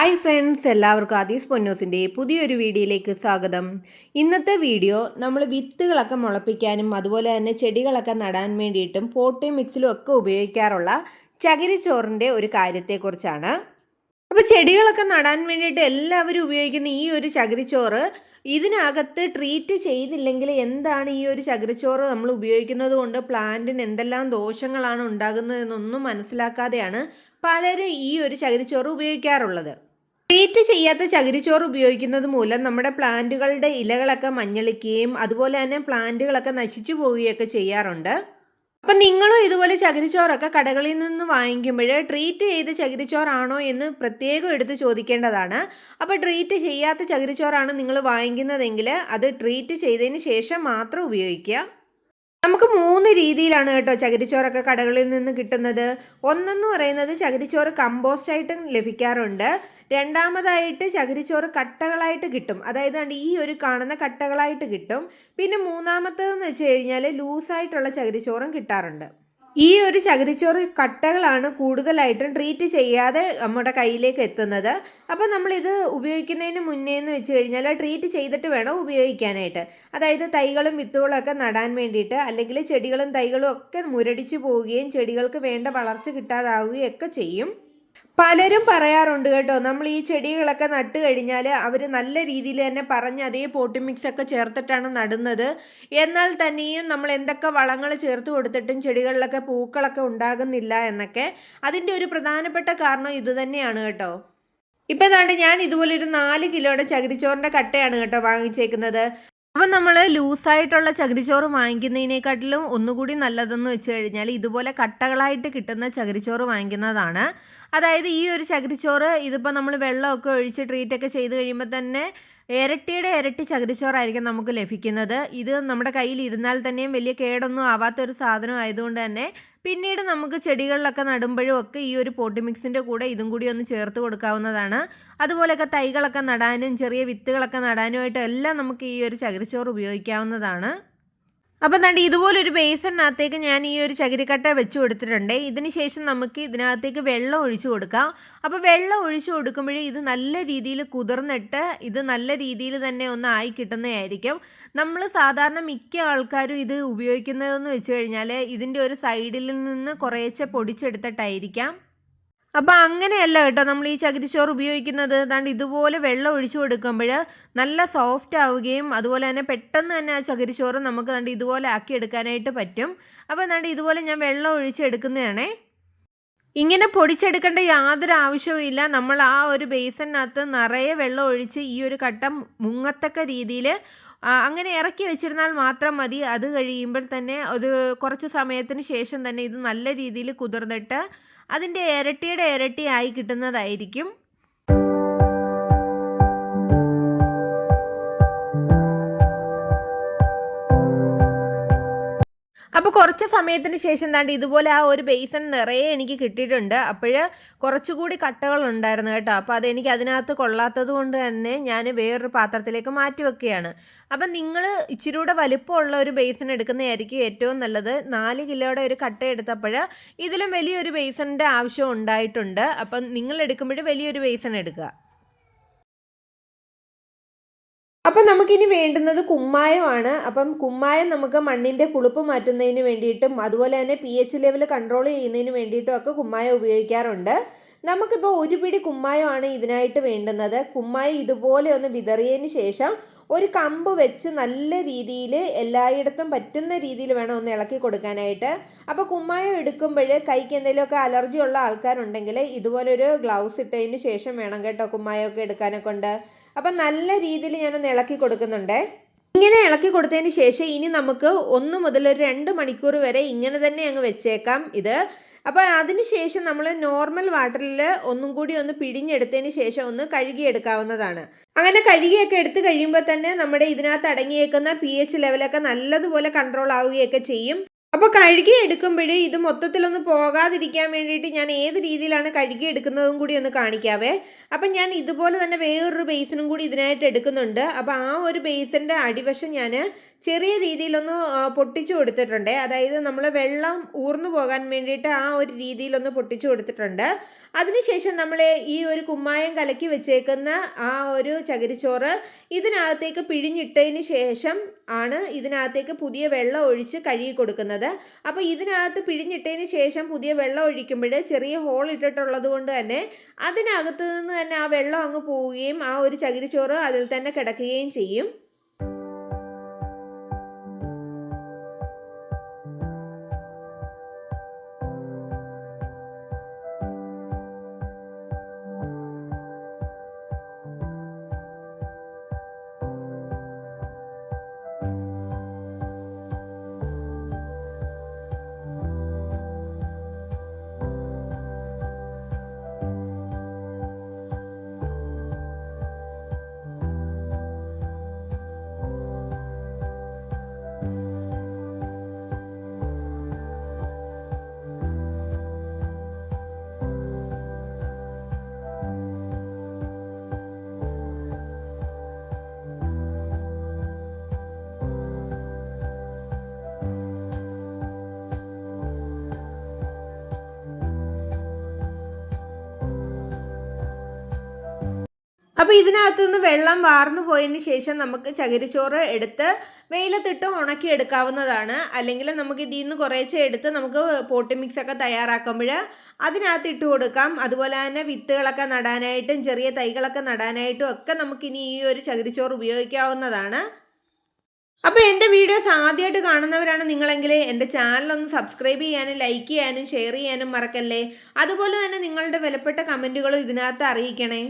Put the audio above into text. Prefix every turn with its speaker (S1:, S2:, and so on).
S1: Hi friends എല്ലാവർക്കും ആദീസ് പൊന്നൂസിന്റെ പുതിയൊരു വീഡിയോയിലേക്ക് സ്വാഗതം. ഇന്നത്തെ വീഡിയോ നമ്മൾ വിത്തുകളൊക്കെ മുളപ്പിക്കാനും അതുപോലെ തന്നെ ചെടികളൊക്കെ നടാൻ വേണ്ടിയിട്ടും പോട്ടയും മിക്സിലും ഒക്കെ ഉപയോഗിക്കാറുള്ള ചകിരിച്ചോറിന്റെ ഒരു കാര്യത്തെക്കുറിച്ചാണ്. അപ്പോൾ ചെടികളൊക്കെ നടാൻ വേണ്ടിയിട്ട് എല്ലാവരും ഉപയോഗിക്കുന്ന ഈ ഒരു ചകിരിച്ചോറ് ഇതിനകത്ത് ട്രീറ്റ് ചെയ്തില്ലെങ്കിൽ എന്താണ് ഈ ഒരു ചകിരിച്ചോറ് നമ്മൾ ഉപയോഗിക്കുന്നത് കൊണ്ട് പ്ലാന്റിന് എന്തെല്ലാം ദോഷങ്ങളാണ് ഉണ്ടാകുന്നതെന്നൊന്നും മനസ്സിലാക്കാതെയാണ് പലരും ഈ ഒരു ചകിരിച്ചോറ് ഉപയോഗിക്കാറുള്ളത്. ട്രീറ്റ് ചെയ്യാത്ത ചകിരിച്ചോറ് ഉപയോഗിക്കുന്നത് മൂലം നമ്മുടെ പ്ലാന്റുകളുടെ ഇലകളൊക്കെ മഞ്ഞളിക്കുകയും അതുപോലെ തന്നെ പ്ലാന്റുകളൊക്കെ നശിച്ചു പോവുകയൊക്കെ ചെയ്യാറുണ്ട്. അപ്പം നിങ്ങളും ഇതുപോലെ ചകിരിച്ചോറൊക്കെ കടകളിൽ നിന്ന് വാങ്ങിക്കുമ്പോൾ ട്രീറ്റ് ചെയ്ത ചകിരിച്ചോറാണോ എന്ന് പ്രത്യേകം എടുത്ത് ചോദിക്കേണ്ടതാണ്. അപ്പോൾ ട്രീറ്റ് ചെയ്യാത്ത ചകിരിച്ചോറാണ് നിങ്ങൾ വാങ്ങിക്കുന്നതെങ്കിൽ അത് ട്രീറ്റ് ചെയ്തതിന് ശേഷം മാത്രം ഉപയോഗിക്കുക. നമുക്ക് മൂന്ന് രീതിയിലാണ് കേട്ടോ ചകിരിച്ചോറൊക്കെ കടകളിൽ നിന്ന് കിട്ടുന്നത്. ഒന്നെന്ന് പറയുന്നത് ചകിരിച്ചോറ് കമ്പോസ്റ്റായിട്ടും ലഭിക്കാറുണ്ട്. രണ്ടാമതായിട്ട് ചകിരിച്ചോറ് കട്ടകളായിട്ട് കിട്ടും. അതായത് ഈ ഒരു കാണുന്ന കട്ടകളായിട്ട് കിട്ടും. പിന്നെ മൂന്നാമത്തേതെന്ന് വെച്ച് കഴിഞ്ഞാൽ ലൂസായിട്ടുള്ള ചകിരിച്ചോറും കിട്ടാറുണ്ട്. ഈ ഒരു ചകിരിച്ചോറ് കട്ടകളാണ് കൂടുതലായിട്ടും ട്രീറ്റ് ചെയ്യാതെ നമ്മുടെ കയ്യിലേക്ക് എത്തുന്നത്. അപ്പോൾ നമ്മളിത് ഉപയോഗിക്കുന്നതിന് മുന്നേ എന്ന് വെച്ച് കഴിഞ്ഞാൽ ട്രീറ്റ് ചെയ്തിട്ട് വേണം ഉപയോഗിക്കാനായിട്ട്. അതായത് തൈകളും വിത്തുകളും ഒക്കെ നടാൻ വേണ്ടിയിട്ട് അല്ലെങ്കിൽ ചെടികളും തൈകളും ഒക്കെ മുരടിച്ച് പോവുകയും ചെടികൾക്ക് വേണ്ട വളർച്ച കിട്ടാതാവുകയും ഒക്കെ ചെയ്യും. പലരും പറയാറുണ്ട് കേട്ടോ നമ്മൾ ഈ ചെടികളൊക്കെ നട്ട് കഴിഞ്ഞാൽ അവർ നല്ല രീതിയിൽ തന്നെ പറഞ്ഞ് അതേ പോട്ടി മിക്സ് ഒക്കെ ചേർത്തിട്ടാണ് നടുന്നത്. എന്നാൽ തന്നെയും നമ്മൾ എന്തൊക്കെ വളങ്ങൾ ചേർത്ത് കൊടുത്തിട്ടും ചെടികളിലൊക്കെ പൂക്കളൊക്കെ ഉണ്ടാകുന്നില്ല എന്നൊക്കെ അതിന്റെ ഒരു പ്രധാനപ്പെട്ട കാരണം ഇത് തന്നെയാണ് കേട്ടോ. ഇപ്പം ഏതാണ്ട് ഞാൻ ഇതുപോലെ ഒരു നാല് കിലോയുടെ ചകിരിച്ചോറിന്റെ കട്ടയാണ് കേട്ടോ വാങ്ങിച്ചേക്കുന്നത്. അപ്പം നമ്മൾ ലൂസായിട്ടുള്ള ചകിരിച്ചോറ് വാങ്ങിക്കുന്നതിനേക്കാട്ടിലും ഒന്നുകൂടി നല്ലതെന്ന് വെച്ച് കഴിഞ്ഞാൽ ഇതുപോലെ കട്ടകളായിട്ട് കിട്ടുന്ന ചകിരിച്ചോറ് വാങ്ങിക്കുന്നതാണ്. അതായത് ഈ ഒരു ചകിരിച്ചോറ് ഇതിപ്പോൾ നമ്മൾ വെള്ളമൊക്കെ ഒഴിച്ച് ട്രീറ്റൊക്കെ ചെയ്ത് കഴിയുമ്പോൾ തന്നെ ഇരട്ടിയുടെ ഇരട്ടി ചകിരിച്ചോറായിരിക്കും നമുക്ക് ലഭിക്കുന്നത്. ഇത് നമ്മുടെ കയ്യിൽ ഇരുന്നാൽ തന്നെയും വലിയ കേടൊന്നും ആവാത്തൊരു സാധനം ആയതുകൊണ്ട് തന്നെ പിന്നീട് നമുക്ക് ചെടികളിലൊക്കെ നടുമ്പോഴും ഒക്കെ ഈ ഒരു പോട്ടി മിക്സിന്റെ കൂടെ ഇതും കൂടി ഒന്ന് ചേർത്ത് കൊടുക്കാവുന്നതാണ്. അതുപോലെയൊക്കെ തൈകളൊക്കെ നടാനും ചെറിയ വിത്തുകളൊക്കെ നടാനുമായിട്ട് എല്ലാം നമുക്ക് ഈ ഒരു ചകിരിച്ചോറ് ഉപയോഗിക്കാവുന്നതാണ്. അപ്പം എന്താണ്ട് ഇതുപോലൊരു ബേസണിനകത്തേക്ക് ഞാൻ ഈ ഒരു ചകിരിക്കട്ട വെച്ച് കൊടുത്തിട്ടുണ്ട്. ഇതിന് ശേഷം നമുക്ക് ഇതിനകത്തേക്ക് വെള്ളം ഒഴിച്ചു കൊടുക്കാം. അപ്പോൾ വെള്ളം ഒഴിച്ചു കൊടുക്കുമ്പോഴേ ഇത് നല്ല രീതിയിൽ കുതിർന്നിട്ട് ഇത് നല്ല രീതിയിൽ തന്നെ ഒന്ന് ആയി കിട്ടുന്നതായിരിക്കും. നമ്മൾ സാധാരണ മിക്ക ആൾക്കാരും ഇത് ഉപയോഗിക്കുന്നതെന്ന് വെച്ച് കഴിഞ്ഞാൽ ഇതിന്റെ ഒരു സൈഡിൽ നിന്ന് കുറേശ്ശെ പൊടിച്ചെടുത്തിട്ടായിരിക്കാം. അപ്പോൾ അങ്ങനെയല്ല കേട്ടോ നമ്മൾ ഈ ചകിരിച്ചോറ് ഉപയോഗിക്കുന്നത്. അതാണ്ട് ഇതുപോലെ വെള്ളം ഒഴിച്ചു കൊടുക്കുമ്പോൾ നല്ല സോഫ്റ്റ് ആവുകയും അതുപോലെ തന്നെ പെട്ടെന്ന് തന്നെ ആ ചകിരിച്ചോറ് നമുക്ക് അതാണ്ട് ഇതുപോലെ ആക്കി എടുക്കാനായിട്ട് പറ്റും. അപ്പോൾ അതാണ്ട് ഇതുപോലെ ഞാൻ വെള്ളം ഒഴിച്ചെടുക്കുന്നതാണേ ഇങ്ങനെ പൊടിച്ചെടുക്കേണ്ട യാതൊരു ആവശ്യവും നമ്മൾ ആ ഒരു ബേസണിനകത്ത് നിറയെ വെള്ളം ഒഴിച്ച് ഈ ഒരു കട്ടം മുങ്ങത്തക്ക രീതിയിൽ അങ്ങനെ ഇറക്കി വെച്ചിരുന്നാൽ മാത്രം മതി. അത് കഴിയുമ്പോൾ തന്നെ ഒരു കുറച്ച് സമയത്തിന് ശേഷം തന്നെ ഇത് നല്ല രീതിയിൽ കുതിർന്നിട്ട് അതിന്റെ ഇരട്ടിയുടെ ഇരട്ടിയായി കിട്ടുന്നതായിരിക്കും അപ്പോൾ കുറച്ച് സമയത്തിന് ശേഷം എന്താണ്ട് ഇതുപോലെ ആ ഒരു ബേസൺ നിറയെ എനിക്ക് കിട്ടിയിട്ടുണ്ട്. അപ്പോൾ കുറച്ചുകൂടി കട്ടകൾ ഉണ്ടായിരുന്നു കേട്ടോ. അപ്പോൾ അതെനിക്ക് അതിനകത്ത് കൊള്ളാത്തത് കൊണ്ട് തന്നെ ഞാൻ വേറൊരു പാത്രത്തിലേക്ക് മാറ്റി വെക്കുകയാണ്. അപ്പം നിങ്ങൾ ഇച്ചിരി കൂടെ വലിപ്പമുള്ള ഒരു ബേസൺ എടുക്കുന്നതായിരിക്കും ഏറ്റവും നല്ലത്. നാല് കിലോയുടെ ഒരു കട്ട എടുത്തപ്പോൾ ഇതിലും വലിയൊരു ബേസണിന്റെ ആവശ്യം ഉണ്ടായിട്ടുണ്ട്. അപ്പം നിങ്ങൾ എടുക്കുമ്പോൾ വലിയൊരു ബേസൺ എടുക്കുക. അപ്പം നമുക്കിനി വേണ്ടുന്നത് കുമ്മായമാണ്. അപ്പം കുമ്മായം നമുക്ക് മണ്ണിന്റെ പുളിപ്പ് മാറ്റുന്നതിന് വേണ്ടിയിട്ടും അതുപോലെ തന്നെ പി എച്ച് ലെവൽ കൺട്രോൾ ചെയ്യുന്നതിന് വേണ്ടിയിട്ടും ഒക്കെ കുമ്മായം ഉപയോഗിക്കാറുണ്ട്. നമുക്കിപ്പോൾ ഒരു പിടി കുമ്മായമാണ് ഇതിനായിട്ട് വേണ്ടുന്നത്. കുമ്മായം ഇതുപോലെ ഒന്ന് വിതറിയതിന് ശേഷം ഒരു കമ്പ് വെച്ച് നല്ല രീതിയിൽ എല്ലായിടത്തും പറ്റുന്ന രീതിയിൽ വേണം ഒന്ന് ഇളക്കി കൊടുക്കാനായിട്ട്. അപ്പോൾ കുമ്മായം എടുക്കുമ്പോൾ കൈക്ക് എന്തെങ്കിലുമൊക്കെ അലർജി ഉള്ള ആൾക്കാരുണ്ടെങ്കിൽ ഇതുപോലൊരു ഗ്ലൗസ് ഇട്ടതിന് ശേഷം വേണം കേട്ടോ കുമ്മായമൊക്കെ എടുക്കാനൊക്കെ ഉണ്ട്. അപ്പം നല്ല രീതിയിൽ ഞാനൊന്ന് ഇളക്കി കൊടുക്കുന്നുണ്ട്. ഇങ്ങനെ ഇളക്കി കൊടുത്തതിന് ശേഷം ഇനി നമുക്ക് ഒന്ന് മുതൽ ഒരു രണ്ട് മണിക്കൂർ വരെ ഇങ്ങനെ തന്നെ അങ്ങ് വെച്ചേക്കാം ഇത്. അപ്പോൾ അതിന് ശേഷം നമ്മൾ നോർമൽ വാട്ടറിൽ ഒന്നും കൂടി ഒന്ന് പിഴിഞ്ഞെടുത്തതിന് ശേഷം ഒന്ന് കഴുകിയെടുക്കാവുന്നതാണ്. അങ്ങനെ കഴുകിയൊക്കെ എടുത്ത് കഴിയുമ്പോൾ തന്നെ നമ്മുടെ ഇതിനകത്ത് അടങ്ങിയേക്കുന്ന പി എച്ച് ലെവലൊക്കെ നല്ലതുപോലെ കൺട്രോൾ ആവുകയൊക്കെ ചെയ്യും. അപ്പോൾ കഴുകി എടുക്കുമ്പോഴേ ഇത് മൊത്തത്തിലൊന്ന് പോകാതിരിക്കാൻ വേണ്ടിയിട്ട് ഞാൻ ഏത് രീതിയിലാണ് കഴുകി എടുക്കുന്നതും കൂടി ഒന്ന് കാണിക്കാവേ. അപ്പം ഞാൻ ഇതുപോലെ തന്നെ വേറൊരു ബേസിനും കൂടി ഇതിനായിട്ട് എടുക്കുന്നുണ്ട്. അപ്പോൾ ആ ഒരു ബേസിന്റെ അടിവശം ഞാൻ ചെറിയ രീതിയിലൊന്ന് പൊട്ടിച്ചു കൊടുത്തിട്ടുണ്ട്. അതായത് നമ്മൾ വെള്ളം ഊർന്നു പോകാൻ വേണ്ടിയിട്ട് ആ ഒരു രീതിയിലൊന്ന് പൊട്ടിച്ചു കൊടുത്തിട്ടുണ്ട്. അതിനുശേഷം നമ്മൾ ഈ ഒരു കുമ്മായം കലക്കി വെച്ചേക്കുന്ന ആ ഒരു ചകിരിച്ചോറ് ഇതിനകത്തേക്ക് പിഴിഞ്ഞിട്ടതിന് ശേഷം ആണ് ഇതിനകത്തേക്ക് പുതിയ വെള്ളം ഒഴിച്ച് കഴുകി കൊടുക്കുന്നത്. അപ്പോൾ ഇതിനകത്ത് പിഴിഞ്ഞിട്ടതിന് ശേഷം പുതിയ വെള്ളം ഒഴിക്കുമ്പോൾ ചെറിയ ഹോൾ ഇട്ടിട്ടുള്ളത് കൊണ്ട് തന്നെ അതിനകത്ത് നിന്ന് തന്നെ ആ വെള്ളം അങ്ങ് പോവുകയും ആ ഒരു ചകിരിച്ചോറ് അതിൽ തന്നെ കിടക്കുകയും ചെയ്യും. അപ്പോൾ ഇതിനകത്തു നിന്ന് വെള്ളം വാർന്നു പോയതിന് ശേഷം നമുക്ക് ചകിരിച്ചോറ് എടുത്ത് വെയിലത്തിട്ട് ഉണക്കി എടുക്കാവുന്നതാണ്. അല്ലെങ്കിൽ നമുക്ക് ഇതിൽ നിന്ന് കുറേശ്ശെ എടുത്ത് നമുക്ക് പോട്ടി മിക്സ് ഒക്കെ തയ്യാറാക്കുമ്പോൾ അതിനകത്ത് ഇട്ട് കൊടുക്കാം. അതുപോലെ തന്നെ വിത്തുകളൊക്കെ നടാനായിട്ടും ചെറിയ തൈകളൊക്കെ നടാനായിട്ടും ഒക്കെ നമുക്കിനി ഈ ഒരു ചകിരിച്ചോറ് ഉപയോഗിക്കാവുന്നതാണ്. അപ്പോൾ എന്റെ വീഡിയോസ് ആദ്യമായിട്ട് കാണുന്നവരാണ് നിങ്ങളെങ്കിൽ എന്റെ ചാനലൊന്ന് സബ്സ്ക്രൈബ് ചെയ്യാനും ലൈക്ക് ചെയ്യാനും ഷെയർ ചെയ്യാനും മറക്കല്ലേ? അതുപോലെ തന്നെ നിങ്ങളുടെ വിലപ്പെട്ട കമന്റുകളും ഇതിനകത്ത് അറിയിക്കണേ.